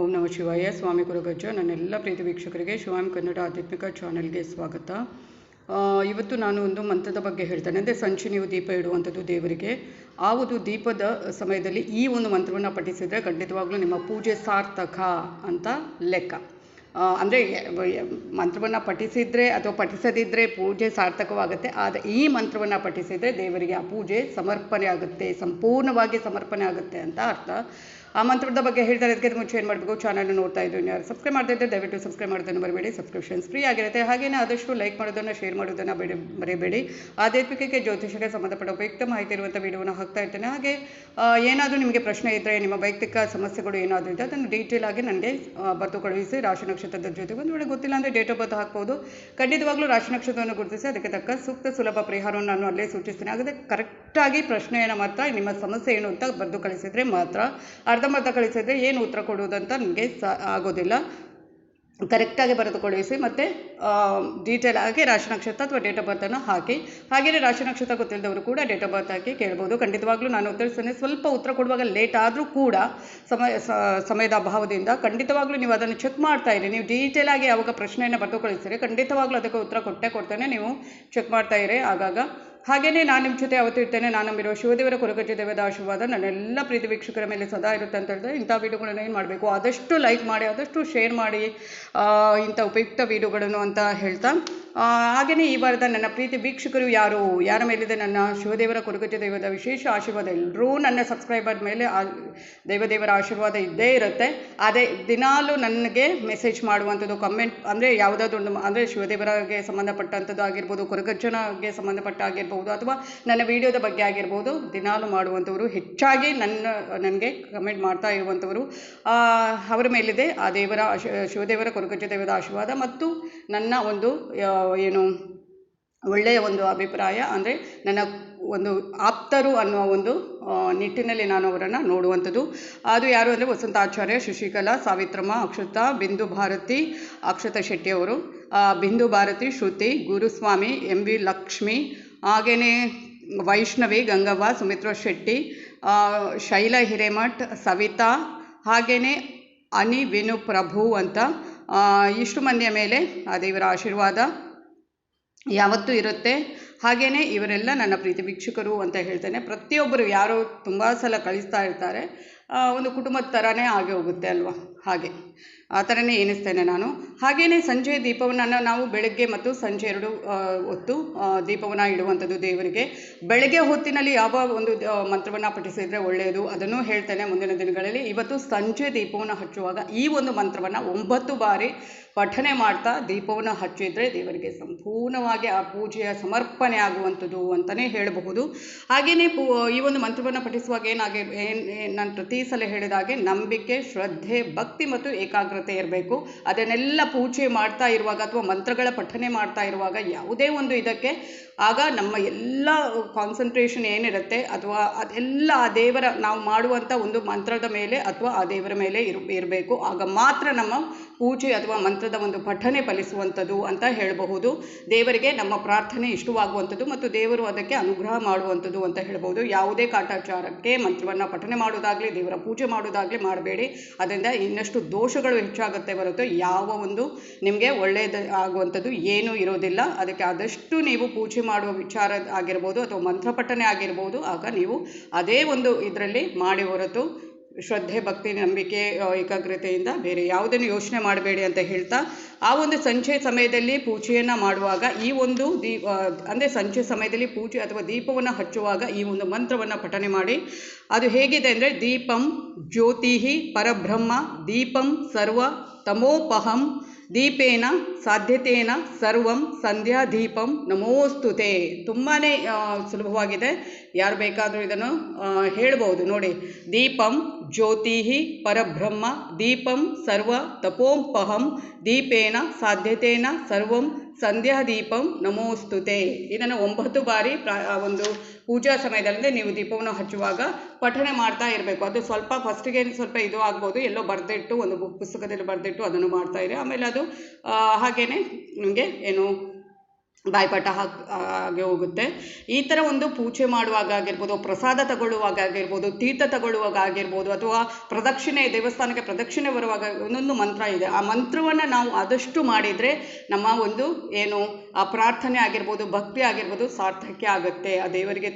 ಓಂ ನಮ ಶಿವಾಯ. ಸ್ವಾಮಿ ಗುರುಗಜ್ಜ ನನ್ನೆಲ್ಲ ಪ್ರೀತಿ ವೀಕ್ಷಕರಿಗೆ ಶಿವಾಮಿ ಕನ್ನಡ ಆಧ್ಯಾತ್ಮಿಕ ಚಾನಲ್ಗೆ ಸ್ವಾಗತ. ಇವತ್ತು ನಾನು ಒಂದು ಮಂತ್ರದ ಬಗ್ಗೆ ಹೇಳ್ತೇನೆ. ಅಂದರೆ ಸಂಚು ನೀವು ದೀಪ ಇಡುವಂಥದ್ದು ದೇವರಿಗೆ. ಆ ಒಂದು ದೀಪದ ಸಮಯದಲ್ಲಿ ಈ ಒಂದು ಮಂತ್ರವನ್ನು ಪಠಿಸಿದರೆ ಖಂಡಿತವಾಗ್ಲೂ ನಿಮ್ಮ ಪೂಜೆ ಸಾರ್ಥಕ ಅಂತ ಲೆಕ್ಕ. ಅಂದರೆ ಮಂತ್ರವನ್ನು ಪಠಿಸಿದರೆ ಅಥವಾ ಪಠಿಸದಿದ್ದರೆ ಪೂಜೆ ಸಾರ್ಥಕವಾಗುತ್ತೆ. ಆದರೆ ಈ ಮಂತ್ರವನ್ನು ಪಠಿಸಿದರೆ ದೇವರಿಗೆ ಆ ಪೂಜೆ ಸಮರ್ಪಣೆ ಆಗುತ್ತೆ, ಸಂಪೂರ್ಣವಾಗಿ ಸಮರ್ಪಣೆ ಆಗುತ್ತೆ ಅಂತ ಅರ್ಥ. ಆ ಮಂತ್ರದ ಬಗ್ಗೆ ಹೇಳ್ತಾರೆ, ಅದಕ್ಕೆ ಮುಂಚೆ ಏನು ಮಾಡಬೇಕು? ಚಾನಲ್ ನೋಡ್ತಾ ಇದ್ದೀನಿ ಯಾರು ಸಬ್ಸ್ಕ್ರೈಬ್ ಇದ್ದರೆ ದಯವಿಟ್ಟು ಸಬ್ಸ್ಕ್ರೈಬ್ ಮಾಡೋದನ್ನು ಬರಬೇಡಿ ಸಬ್ಸ್ಕ್ರಿಪ್ಷನ್ಸ್ ಫ್ರೀ ಆಗಿರುತ್ತೆ. ಹಾಗೆಯೇ ಆದಷ್ಟು ಲೈಕ್ ಮಾಡೋದನ್ನು ಶೇರ್ ಮಾಡೋದನ್ನು ಬೇಡ ಬರೀಬೇಡಿ ಆಧ್ಯಾತ್ಮಿಕಕ್ಕೆ ಜ್ಯೋತಿಷಕ್ಕೆ ಸಂಬಂಧಪಟ್ಟ ಉಪಯುಕ್ತ ಮಾಹಿತಿ ಇರುವಂಥ ವಿಡಿಯೋನ ಹಾಕ್ತಾ ಇರ್ತೇನೆ. ಹಾಗೆ ಏನಾದರೂ ನಿಮಗೆ ಪ್ರಶ್ನೆ ಇದ್ದರೆ ನಿಮ್ಮ ವೈಯಕ್ತಿಕ ಸಮಸ್ಯೆಗಳು ಏನಾದರೂ ಇದ್ದರೆ ಅದನ್ನು ಡೀಟೇಲ್ ಆಗಿ ನನಗೆ ಬರೆದು ಕಳುಹಿಸಿ. ರಾಶಿ ನಕ್ಷತ್ರದ ಜೊತೆಗೆ ಒಂದು ವೇಳೆ ಗೊತ್ತಿಲ್ಲ ಅಂದರೆ ಡೇಟ್ ಆಫ್ ಬರ್ತ್ ಹಾಕ್ಬೋದು. ಖಂಡಿತವಾಗ್ಲೂ ರಾಶಿ ನಕ್ಷತ್ರವನ್ನು ಗುರುತಿಸಿ ಅದಕ್ಕೆ ತಕ್ಕ ಸೂಕ್ತ ಸುಲಭ ಪರಿಹಾರವನ್ನು ನಾನು ಅಲ್ಲೇ ಸೂಚಿಸ್ತೀನಿ. ಹಾಗಾದರೆ ಕರೆಕ್ಟಾಗಿ ಪ್ರಶ್ನೆಯನ್ನು ಮಾತ್ರ, ನಿಮ್ಮ ಸಮಸ್ಯೆ ಏನು ಅಂತ ಬರೆದು ಕಳಿಸಿದರೆ ಮಾತ್ರ ಅರ್ಧಂಬರ್ಧ ಕಳಿಸಿದರೆ ಏನು ಉತ್ತರ ಕೊಡುವುದಂತ ನನಗೆ ಸ ಆಗೋದಿಲ್ಲ. ಕರೆಕ್ಟಾಗಿ ಬರೆದುಕೊಳ್ಳಿಸಿ ಮತ್ತು ಡೀಟೇಲ್ ಆಗಿ ರಾಶಿ ನಕ್ಷತ್ರ ಅಥವಾ ಡೇಟ್ ಆಫ್ ಬರ್ತನ್ನು ಹಾಕಿ. ಹಾಗೆಯೇ ರಾಶಿ ನಕ್ಷತ್ರ ಗೊತ್ತಿಲ್ಲದವರು ಕೂಡ ಡೇಟ್ ಆಫ್ ಬರ್ತ್ ಹಾಕಿ ಕೇಳ್ಬೋದು. ಖಂಡಿತವಾಗ್ಲೂ ನಾನು ಉತ್ತರಿಸ್ತೇನೆ ಸ್ವಲ್ಪ ಉತ್ತರ ಕೊಡುವಾಗ ಲೇಟ್ ಆದರೂ ಕೂಡ ಸಮಯ ಸಮಯದ ಅಭಾವದಿಂದ ಖಂಡಿತವಾಗ್ಲೂ ನೀವು ಅದನ್ನು ಚೆಕ್ ಮಾಡ್ತಾ ಇರಿ. ನೀವು ಡೀಟೇಲ್ ಆಗಿ ಯಾವಾಗ ಪ್ರಶ್ನೆಯನ್ನು ಬರೆದುಕೊಳ್ಳಿಸ್ತೀರಿ ಖಂಡಿತವಾಗ್ಲೂ ಅದಕ್ಕೆ ಉತ್ತರ ಕೊಟ್ಟೇ ಕೊಡ್ತೇನೆ. ನೀವು ಚೆಕ್ ಮಾಡ್ತಾ ಇರಿ. ಆಗಾಗ ಹಾಗೆಯೇ ನಾನು ನಿಮ್ಮ ಜೊತೆ ಯಾವತ್ತೂ ಇರ್ತೇನೆ, ನಾನು ನಂಬಿರೋ ಶಿವದೇವರ ಕೊರಗಜ್ಜೆ ದೇವದ ಆಶೀರ್ವಾದ ನನ್ನೆಲ್ಲ ಪ್ರೀತಿ ವೀಕ್ಷಕರ ಮೇಲೆ ಸದಾ ಇರುತ್ತೆ ಅಂತ ಹೇಳಿದ್ರೆ ಇಂಥ ವೀಡಿಯೋಗಳನ್ನ ಏನು ಮಾಡಬೇಕು? ಆದಷ್ಟು ಲೈಕ್ ಮಾಡಿ, ಆದಷ್ಟು ಶೇರ್ ಮಾಡಿ ಇಂಥ ಉಪಯುಕ್ತ ವೀಡಿಯೋಗಳನ್ನು ಅಂತ ಹೇಳ್ತಾ ಹಾಗೆಯೇ ಈ ವಾರದ ನನ್ನ ಪ್ರೀತಿ ವೀಕ್ಷಕರು ಯಾರು? ಯಾರ ಮೇಲಿದೆ ನನ್ನ ಶಿವದೇವರ ಕೊರಗಜ್ಜೆ ದೈವದ ವಿಶೇಷ ಆಶೀರ್ವಾದ? ಎಲ್ಲರೂ ನನ್ನ ಸಬ್ಸ್ಕ್ರೈಬರ್ ಮೇಲೆ ಆ ದೇವದೇವರ ಆಶೀರ್ವಾದ ಇದ್ದೇ ಇರುತ್ತೆ. ಅದೇ ದಿನಾಲೂ ನನಗೆ ಮೆಸೇಜ್ ಮಾಡುವಂಥದ್ದು ಕಮೆಂಟ್ ಅಂದರೆ ಯಾವುದಾದ್ರು ಒಂದು ಅಂದರೆ ಶಿವದೇವರಿಗೆ ಸಂಬಂಧಪಟ್ಟಂಥದ್ದು ಆಗಿರ್ಬೋದು, ಕೊರಗಜ್ಜನಗೆ ಸಂಬಂಧಪಟ್ಟ ಆಗಿರ್ಬೋದು, ಅಥವಾ ನನ್ನ ವಿಡಿಯೋದ ಬಗ್ಗೆ ಆಗಿರ್ಬೋದು, ದಿನಾಲೂ ಮಾಡುವಂಥವರು ಹೆಚ್ಚಾಗಿ ನನ್ನ, ನನಗೆ ಕಮೆಂಟ್ ಮಾಡ್ತಾ ಇರುವಂಥವರು. ಅವರ ಮೇಲಿದೆ ಆ ದೇವರ ಶಿವದೇವರ ಕೊರಗಜ್ಜ ದೇವದ ಆಶೀರ್ವಾದ ಮತ್ತು ನನ್ನ ಒಂದು ಏನು ಒಳ್ಳೆಯ ಒಂದು ಅಭಿಪ್ರಾಯ ಅಂದರೆ ನನ್ನ ಒಂದು ಆಪ್ತರು ಅನ್ನುವ ಒಂದು ನಿಟ್ಟಿನಲ್ಲಿ ನಾನು ಅವರನ್ನು ನೋಡುವಂಥದ್ದು. ಅದು ಯಾರು ಅಂದರೆ ವಸಂತ ಆಚಾರ್ಯ ಶಶಿಕಲಾ, ಸಾವಿತ್ರಮ್ಮ, ಅಕ್ಷತಾ, ಬಿಂದು ಭಾರತಿ, ಅಕ್ಷತಾ ಶೆಟ್ಟಿ ಅವರು. ಬಿಂದು ಭಾರತಿ, ಶ್ರುತಿ, ಗುರುಸ್ವಾಮಿ, ಎಂ ವಿ ಲಕ್ಷ್ಮಿ ಹಾಗೆಯೇ ವೈಷ್ಣವಿ, ಗಂಗವ್ವ, ಸುಮಿತ್ರ ಶೆಟ್ಟಿ ಶೈಲ ಹಿರೇಮಠ್, ಸವಿತಾ ಹಾಗೆಯೇ ಅನಿ ವಿನು ಪ್ರಭು ಅಂತ ಇಷ್ಟು ಮಂದಿಯ ಮೇಲೆ ಆ ದೇವರ ಆಶೀರ್ವಾದ ಯಾವತ್ತೂ ಇರುತ್ತೆ. ಹಾಗೇ ಇವರೆಲ್ಲ ನನ್ನ ಪ್ರೀತಿ ಭಿಕ್ಷುಕರು ಅಂತ ಹೇಳ್ತೇನೆ. ಪ್ರತಿಯೊಬ್ಬರು ಯಾರು ತುಂಬ ಸಲ ಕಳಿಸ್ತಾ ಇರ್ತಾರೆ. ಒಂದು ಕುಟುಂಬದ ಥರನೇ ಆಗಿ ಹೋಗುತ್ತೆ ಅಲ್ವಾ? ಹಾಗೆ. ಆ ಥರನೇ ಎನಿಸ್ತೇನೆ ನಾನು. ಹಾಗೆಯೇ ಸಂಜೆ ದೀಪವನ್ನು ನಾವು ಬೆಳಗ್ಗೆ ಮತ್ತು ಸಂಜೆ ಎರಡು ಹೊತ್ತು ದೀಪವನ್ನು ಇಡುವಂಥದ್ದು ದೇವರಿಗೆ. ಬೆಳಗ್ಗೆ ಹೊತ್ತಿನಲ್ಲಿ ಯಾವ ಒಂದು ಮಂತ್ರವನ್ನು ಪಠಿಸಿದರೆ ಒಳ್ಳೆಯದು? ಅದನ್ನು ಹೇಳ್ತೇನೆ ಮುಂದಿನ ದಿನಗಳಲ್ಲಿ. ಇವತ್ತು ಸಂಜೆ ದೀಪವನ್ನು ಹಚ್ಚುವಾಗ ಈ ಒಂದು ಮಂತ್ರವನ್ನು ಒಂಬತ್ತು ಬಾರಿ ಪಠನೆ ಮಾಡ್ತಾ ದೀಪವನ್ನು ಹಚ್ಚಿದರೆ ದೇವರಿಗೆ ಸಂಪೂರ್ಣವಾಗಿ ಆ ಪೂಜೆಯ ಸಮರ್ಪಣೆ ಆಗುವಂಥದ್ದು ಅಂತಲೇ ಹೇಳಬಹುದು. ಹಾಗೆಯೇ ಪೂ, ಈ ಒಂದು ಮಂತ್ರವನ್ನು ಪಠಿಸುವಾಗ ಏನಾಗಿ ಏನು, ನಾನು ಪ್ರತಿ ಸಲ ಹೇಳಿದ ಹಾಗೆ ನಂಬಿಕೆ, ಶ್ರದ್ಧೆ, ಭಕ್ತಿ ಮತ್ತು ಏಕಾಗ್ರತೆ ಇರಬೇಕು. ಅದನ್ನೆಲ್ಲ ಪೂಜೆ ಮಾಡ್ತಾ ಇರುವಾಗ ಅಥವಾ ಮಂತ್ರಗಳ ಪಠನೆ ಮಾಡ್ತಾ ಇರುವಾಗ ಯಾವುದೇ ಒಂದು ಇದಕ್ಕೆ ಆಗ ನಮ್ಮ ಎಲ್ಲ ಕಾನ್ಸಂಟ್ರೇಷನ್ ಏನಿರುತ್ತೆ ಅಥವಾ ಅದೆಲ್ಲ ಆ ದೇವರ ನಾವು ಮಾಡುವಂಥ ಒಂದು ಮಂತ್ರದ ಮೇಲೆ ಅಥವಾ ಆ ದೇವರ ಮೇಲೆ ಇರು, ಇರಬೇಕು. ಆಗ ಮಾತ್ರ ನಮ್ಮ ಪೂಜೆ ಅಥವಾ ಮಂತ್ರದ ಒಂದು ಪಠನೆ ಫಲಿಸುವಂಥದ್ದು ಅಂತ ಹೇಳಬಹುದು. ದೇವರಿಗೆ ನಮ್ಮ ಪ್ರಾರ್ಥನೆ ಇಷ್ಟವಾಗುವಂಥದ್ದು ಮತ್ತು ದೇವರು ಅದಕ್ಕೆ ಅನುಗ್ರಹ ಮಾಡುವಂಥದ್ದು ಅಂತ ಹೇಳ್ಬೋದು ಯಾವುದೇ ಕಾಟಾಚಾರಕ್ಕೆ ಮಂತ್ರವನ್ನು ಪಠನೆ ಮಾಡೋದಾಗಲಿ, ದೇವರ ಪೂಜೆ ಮಾಡೋದಾಗಲಿ ಮಾಡಬೇಡಿ. ಅದರಿಂದ ಇನ್ನಷ್ಟು ದೋಷಗಳು ಹೆಚ್ಚಾಗುತ್ತೆ ಬರುತ್ತೆ. ಯಾವ ಒಂದು ನಿಮಗೆ ಒಳ್ಳೆಯದು ಆಗುವಂಥದ್ದು ಏನೂ ಇರೋದಿಲ್ಲ. ಅದಕ್ಕೆ ಆದಷ್ಟು ನೀವು ಪೂಜೆ ಮಾಡುವ ವಿಚಾರ ಆಗಿರ್ಬೋದು ಅಥವಾ ಮಂತ್ರ ಪಠನೆ ಆಗಿರ್ಬೋದು, ಆಗ ನೀವು ಅದೇ ಒಂದು ಇದರಲ್ಲಿ ಮಾಡಿ ಹೊರತು ಶ್ರದ್ಧೆ, ಭಕ್ತಿ, ನಂಬಿಕೆ ಏಕಾಗ್ರತೆಯಿಂದ ಬೇರೆ ಯಾವುದನ್ನು ಯೋಚನೆ ಮಾಡಬೇಡಿ ಅಂತ ಹೇಳ್ತಾ, ಆ ಒಂದು ಸಂಜೆ ಸಮಯದಲ್ಲಿ ಪೂಜೆಯನ್ನು ಮಾಡುವಾಗ ಈ ಒಂದು ದೀಪ ಅಂದರೆ ಸಂಜೆ ಸಮಯದಲ್ಲಿ ಪೂಜೆ ಅಥವಾ ದೀಪವನ್ನು ಹಚ್ಚುವಾಗ ಈ ಒಂದು ಮಂತ್ರವನ್ನು ಪಠನೆ ಮಾಡಿ. ಅದು ಹೇಗಿದೆ ಅಂದರೆ ದೀಪಂ ಜ್ಯೋತಿ ಪರಬ್ರಹ್ಮ ದೀಪಂ ಸರ್ವ ತಮೋಪಹಂ ದೀಪೇನ ಸಾಧ್ಯತೇನ ಸರ್ವಂ ಸಂಧ್ಯಾ ದೀಪಂ ನಮೋಸ್ತುತೆ ತುಂಬಾ ಸುಲಭವಾಗಿದೆ. ಯಾರು ಬೇಕಾದರೂ ಇದನ್ನು ಹೇಳ್ಬೋದು. ನೋಡಿ, ದೀಪಂ ಜ್ಯೋತಿ ಪರಬ್ರಹ್ಮ, ದೀಪಂ ಸರ್ವ ತಪೋಂಪಹಂ, ದೀಪೇನ ಸಾಧ್ಯತೇನ ಸರ್ವಂ ಸಂಧ್ಯಾ ದೀಪಂ ನಮೋಸ್ತುತೆ ಇದನ್ನು ಒಂಬತ್ತು ಬಾರಿ ಪ್ರಾ ಒಂದು ಪೂಜಾ ಸಮಯದಲ್ಲಿ ನೀವು ದೀಪವನ್ನು ಹಚ್ಚುವಾಗ ಪಠನೆ ಮಾಡ್ತಾ ಇರಬೇಕು. ಅದು ಸ್ವಲ್ಪ ಫಸ್ಟಿಗೆ ಸ್ವಲ್ಪ ಇದು ಆಗ್ಬೋದು, ಎಲ್ಲೋ ಬರೆದಿಟ್ಟು ಒಂದು ಬುಕ್ ಪುಸ್ತಕದಲ್ಲಿ ಬರೆದಿಟ್ಟು ಅದನ್ನು ಮಾಡ್ತಾ ಇರಿ. ಆಮೇಲೆ ಅದು ಹಾಗೇ ನಿಮಗೆ ಏನು ಬಾಯ್ಪಾಠ ಹಾಕ್ ಆಗಿ ಹೋಗುತ್ತೆ. ಈ ಥರ ಒಂದು ಪೂಜೆ ಮಾಡುವಾಗ ಆಗಿರ್ಬೋದು, ಪ್ರಸಾದ ತಗೊಳ್ಳುವಾಗ ಆಗಿರ್ಬೋದು, ತೀರ್ಥ ತಗೊಳ್ಳುವಾಗ ಆಗಿರ್ಬೋದು, ಅಥವಾ ಪ್ರದಕ್ಷಿಣೆ, ದೇವಸ್ಥಾನಕ್ಕೆ ಪ್ರದಕ್ಷಿಣೆ ಬರುವಾಗ ಒಂದೊಂದು ಮಂತ್ರ ಇದೆ. ಆ ಮಂತ್ರವನ್ನು ನಾವು ಆದಷ್ಟು ಮಾಡಿದರೆ ನಮ್ಮ ಒಂದು ಏನು, ಆ ಪ್ರಾರ್ಥನೆ ಆಗಿರ್ಬೋದು, ಭಕ್ತಿ ಆಗಿರ್ಬೋದು ಸಾರ್ಥಕ್ಯ ಆಗುತ್ತೆ. ಆ ದೇವರಿಗೆ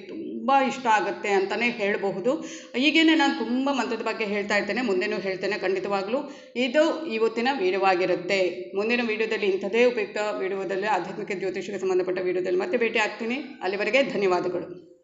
ತುಂಬ ಇಷ್ಟ ಆಗುತ್ತೆ ಅಂತಲೇ ಹೇಳಬಹುದು. ಹೀಗೇನೆ ನಾನು ತುಂಬ ಮಂತ್ರದ ಬಗ್ಗೆ ಹೇಳ್ತಾ ಇರ್ತೇನೆ, ಮುಂದೆನೂ ಹೇಳ್ತೇನೆ ಖಂಡಿತವಾಗ್ಲೂ. ಇದು ಇವತ್ತಿನ ವಿಡಿಯೋವಾಗಿರುತ್ತೆ. ಮುಂದಿನ ವಿಡಿಯೋದಲ್ಲಿ ಇಂಥದೇ ಉಪಯುಕ್ತ ವಿಡಿಯೋದಲ್ಲಿ ಆಧ್ಯಾತ್ಮಿಕ ಜ್ಯೋತಿಷಕ್ಕೆ ಸಂಬಂಧಪಟ್ಟ ವಿಡಿಯೋದಲ್ಲಿ ಮತ್ತೆ ಭೇಟಿ ಆಗ್ತೀನಿ. ಅಲ್ಲಿವರೆಗೆ ಧನ್ಯವಾದಗಳು.